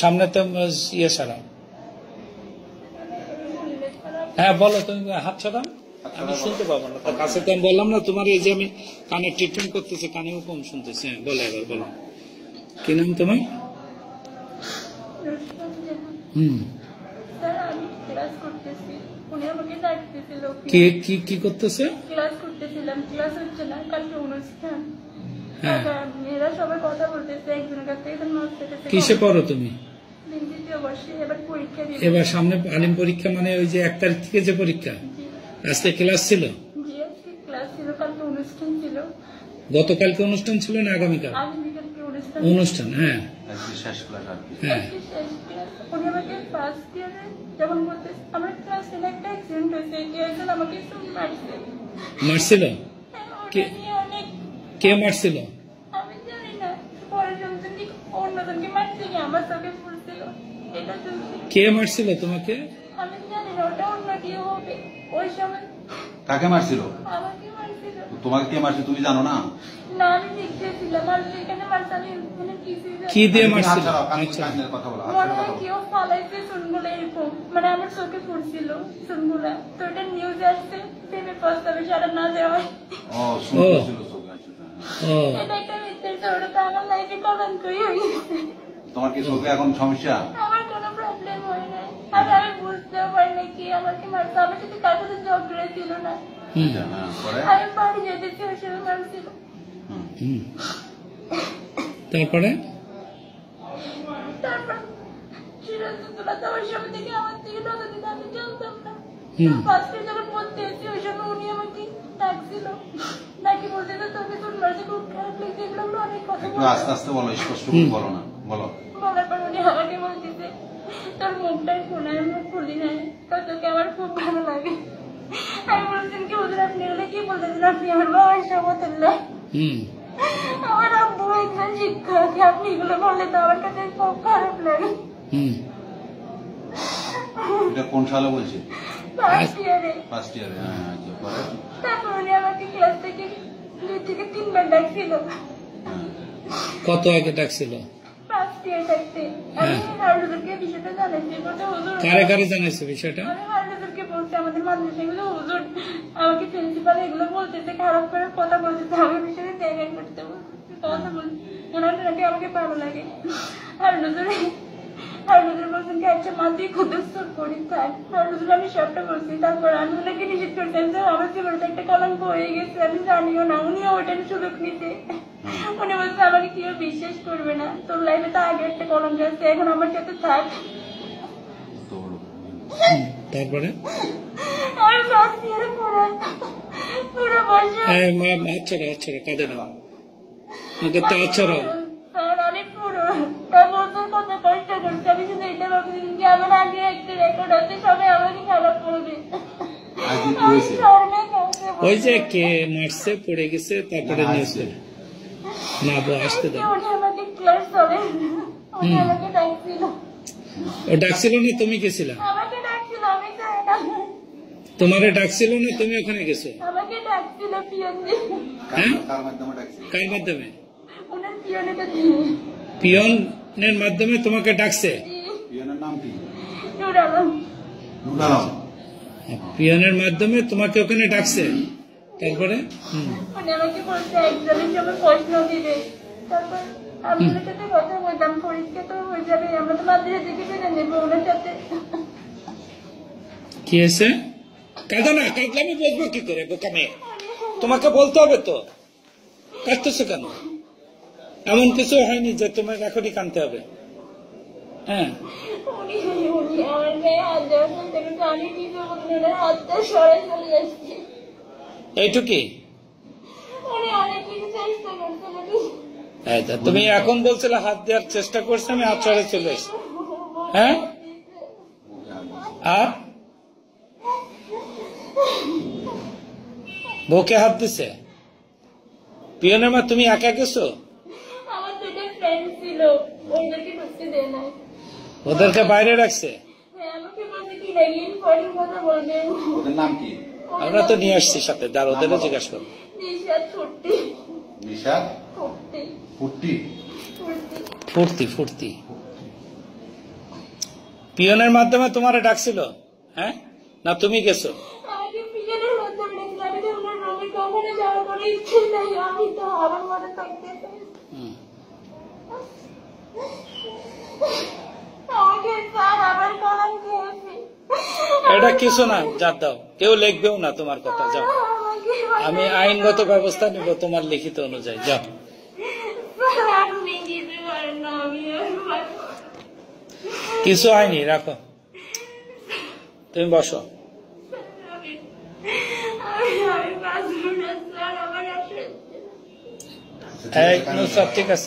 সামনে তো ইয়ে ছাড়া। হ্যাঁ বলো তুমি হাত ছাড়া আমি শুনতে পাবো না। কাছে তো আমি বললাম না তোমার এই যে আমি কানে ট্রিটমেন্ট করতেছি কানেও কম শুনতেছি। হ্যাঁ বলো এবার বলো। কি নাম তোমার? হুম। কি কি কি করতেছে? ক্লাস করতেছিলাম। ক্লাস হচ্ছে না কালকে অনুষ্ঠান মেয়েরা সবাই কথা বলতেছে একজনের কাছ থেকে কিসে পড়ো তুমি? এবার পরীক্ষা দিবে। এবার সামনে আলিম পরীক্ষা মানে ওই যে এক তারিখ থেকে যে পরীক্ষা? আজকে ক্লাস ছিল? জিএসসি ক্লাস ছিল কালকে অনুষ্ঠান ছিল। গতকালকে অনুষ্ঠান ছিল না আগামীকাল? অনুষ্ঠান। অনুষ্ঠান হ্যাঁ। ক্লাস আর হ্যাঁ। শেষ ক্লাস। আমার চোখে পড়ছিল? এটা শুনছি কে মারছিল তোমাকে? আমি জানি না ওটা অন্য কেউ হবে। ওই সময় কাকে মারছিল? আমাকে মারছিল। তোমাকে কে মারছে তুমি জানো না? না আমি দেখতেছিলাম আর যেখানে মারছে আমি ওখানে কিছুই কি দিয়ে মারছিল? আচ্ছা। কানের কথা বলো, মনে হয় কেউ ফালাইছে চুনগুলো এরকম। মানে আমার চোখে পড়ছিল চুনগুলা। তো এটা নিউজ আসছে সারা না ও চোখে, আচ্ছা, হ্যাঁ। ও। এটা একটা মিথ্যে ওটা তো আমার লাইফে কলঙ্কই হয়ে গেছে তোমার কি চোখে এখন সমস্যা? আমার কোনো প্রবলেম হয় না আর আমি বুঝতেও পারি না কি আমাকে মারছে। আমার সাথে কার সাথে ঝগড়া ছিল না। হুম পরে? আমি বাড়ি যেতেছি ওই মারছিল। হুম। হুম তারপরে? থেকে আমার থেকে টাকা দিতে আমি জানতাম না। ফার্স্টে যখন পড়তে এসেছি ওই সময় উনি আমাকে ডাকছিল। নাকি বলতে তোকে তোর মাঝে খুব খারাপ লাগছে এগুলো অনেক কথা আস্তে আস্তে বলো স্পষ্ট করে বলো না। বলো বলার পর উনি আমাকে বলতেছে তোর মুখটাই খোলায় নাই। তো তোকে আমার খুব ভালো লাগে। আমি বলছেন কি হুজুর আপনি এগুলো? কি বলতেছেন আপনি? আমার বাবার সমতুল্য আমার আব্বু একজন শিক্ষক। আপনি এগুলো বললে তো আমার কাছে খুব খারাপ লাগে। হুম। এটা কোন সালে বলছে? ফার্স্ট ইয়ারে ফার্স্ট ইয়ারে হ্যাঁ আচ্ছা পরে? তারপর উনি আমাকে ক্লাস থেকে দুই থেকে তিনবার ডাকছিল। কত আগে ডাকছিল ফার্স্ট ইয়ার থাকতে আমি হারুদেরকে বিষয়টা জানাইছি বলতে হুজুর কারে কারে জানাইছে বিষয়টা? আমি আমাদের মাদ্রাসা হুজুর আমাকে প্রিন্সিপাল এগুলো বলতেছে খারাপ করে কথা বলতেছে আমি বিষয়ে দেখা করতে বলছি কথা বলছি ওনার নাকি আমাকে ভালো লাগে। আর হুজুর আর হুজুর বলছেন কি আচ্ছা মা তুই খুদস্তর করি থাক। আর হুজুর আমি সবটা বলছি। তারপর আমি ওনাকে নিষেধ করতেন যে আমার জীবনে একটা কলঙ্ক হয়ে গেছে আমি জানিও না উনিও ওটার সুযোগ নিতে উনি বলছে আমাকে কেউ বিশ্বাস করবে না। তোর লাইফে তো আগে একটা কলঙ্ক আছে এখন আমার সাথে থাক। তারপরে? আমি ফার্স্ট ইয়ারে পড়া। পুরো বছর এই মা আচ্ছা আচ্ছা কাঁদে না। ওকে তো আচ্ছা রে। স্যার আমি পুরো। তা বছর কত কষ্ট করছি। আমি শুধু এটা ভাবছি যে আমার আগে একটা রেকর্ড আছে সবাই আমাকে খারাপ ওই যে কে মারছে পড়ে গেছে তারপরে না, নিউজ আসছে। না বো আসতে দাও ও ডাকছিল না তুমি গেছিলা? আমাকে ডাকছিল না। তোমারে ডাকছিল না তুমি ওখানে গেছো? হ্যাঁ? কার মাধ্যমে পিয়নের মাধ্যমে তোমাকে ডাকছে? পিয়নের মাধ্যমে তোমাকে ওখানে ডাকছে? তারপরে হুম। আমাকে বলছে এক্সামের সময় প্রশ্ন দিবে। তারপর আমি ওনার সাথে কথা বলতাম পরীক্ষা তো হয়ে যাবে আমরা তো মাদ্রাসা থেকে বেড়ে নেব ওনার সাথে। কি হয়েছে? কাঁদো না কাঁদলে আমি বলব কি করে বোকা মেয়ে? তোমাকে বলতে হবে তো। কাঁদতেছো কেন? এমন কিছু হয়নি যে তোমার এখনই কানতে হবে। হ্যাঁ। আমার হাত জানি কি করব হাতটা চলে যাচ্ছে এইটুকি তো, তুমি এখন বলছিলে হাত দেওয়ার চেষ্টা করছে আমি হাত ছড়ে চলে এসেছি। হ্যাঁ? আর? বউকে হাত দিছে? পিয়নের মা তুমি একা গেছো? আমার দুটো ফ্রেন্ড ছিল ওদেরকে বাইরে রাখছে? হ্যাঁ, আমাকে বলছে কি নাম কি? আমরা তো নিয়ে আসছি সাথে। দাঁড় ওদেরও জিজ্ঞাসা করো। নিশা ছুটি। নিশাদ ফুটতে ফুট্টি ফুটতে ফুর্তি ফুর্তি। পিয়নের মাধ্যমে তোমারে ডাকছিল হ্যাঁ? না তুমি গেছো? আমি তো মনে। আমাকে স্যার আবার কলম খেয়েছে। এটা কিছু না, যার দাও। কেউ লিখবেও না তোমার কথা, যাও। আমি আইনগত ব্যবস্থা নিব তোমার লিখিত অনুযায়ী, যাও। কিছু হয়নি, রাখো। তুমি বসো। ঠিক আছে